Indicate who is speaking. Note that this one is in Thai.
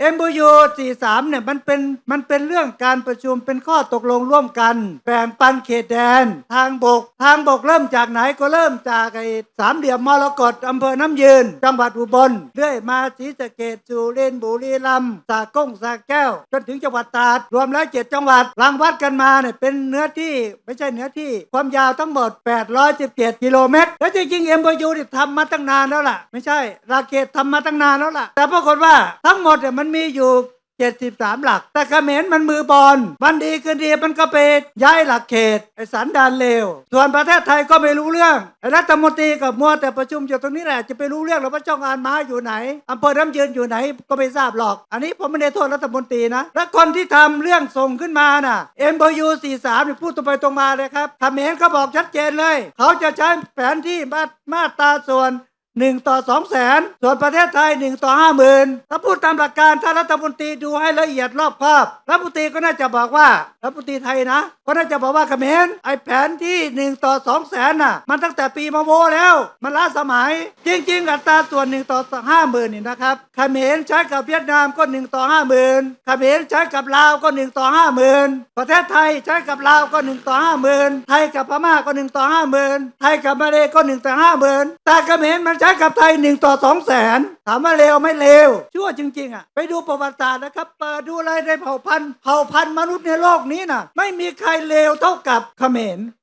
Speaker 1: MOU 43เนี่ยมันเป็นมันเป็นเรื่องการประชุมเป็นข้อตกลงร่วมกัน แบ่งปันเขตแดน ทางบก ทางบกเริ่มจากไหนก็เริ่มจากไอ้สามเหลี่ยมมรกตอำเภอน้ำยืน จังหวัดอุบลเรื่อยมาศรีสะเกดจุรินทร์บุรีรัมย์สากงสาแก้ว จนถึงจังหวัดตราดรวมแล้วเจ็ดจังหวัดรังวัดกันมาเนี่ยเป็นเนื้อที่ไม่ใช่เนื้อที่ความยาวทั้งหมด 817กิโลเมตรและจริงๆ MOU เนี่ยทำมาตั้งนานแล้วล่ะ ไม่ใช่ราเกตทำมาตั้งนานแล้วล่ะ แต่ปรากฏว่าทั้งหมดเนี่ยมันมีอยู่73หลัก แต่เขมรมันมือบอลวันดีคืนดีมันก็ไปย้ายหลักเขตไอ้สันดานเลว ส่วนประเทศไทยก็ไม่รู้เรื่องไอ้รัฐมนตรีกับมัวแต่ประชุมอยู่ตรงนี้แหละจะไปรู้เรื่องหรือว่าจ้างอานม้าอยู่ไหนอำเภอน้ำยืนอยู่ไหนก็ไม่ทราบหรอก อันนี้ผมไม่ได้โทษรัฐมนตรีนะ และคนที่ทำเรื่องส่งขึ้นมาน่ะ MOU 43นี่พูดตรงไปตรงมาเลยครับเขมรเขาบอกชัดเจนเลย เขาจะใช้แผนที่มามาตราส่วน หนึ่งต่อสองแสนส่วนประเทศไทยหนึ่งต่อห้าหมื่นถ้าพูดตามหลักการถ้ารัฐมนตรีดูให้ละเอียดรอบคอบรัฐมนตรีก็น่าจะบอกว่ารัฐมนตรีไทยนะ ก็น่าจะบอกว่าเขมรไอแผนที่หนึ่งต่อสองแสนน่ะ มันตั้งแต่ปีมาโมแล้ว มันล้าสมัย จริง ๆ อัตราส่วนหนึ่งต่อห้าหมื่นนี่นะครับเขมรใช้กับเวียดนามก็หนึ่งต่อห้าหมื่นเขมรใช้กับลาวก็หนึ่งต่อห้าหมื่นประเทศไทยใช้กับลาวก็หนึ่งต่อห้าหมื่นไทยกับพม่าก็หนึ่งต่อห้าหมื่นไทยกับมาเลก็หนึ่งต่อห้าหมื่นแต่เขมรมันใช้กับไทยหนึ่งต่อสองแสนถามว่าเลวไม่เลวชั่วจริง ๆอะไปดูประวัติศาสตร์นะครับเปิดดูอะไรในเผ่าพันธุ์เผ่าพันธุ์มนุษย์ในโลกนี้น่ะไม่มีใครเลวเท่ากับเขมร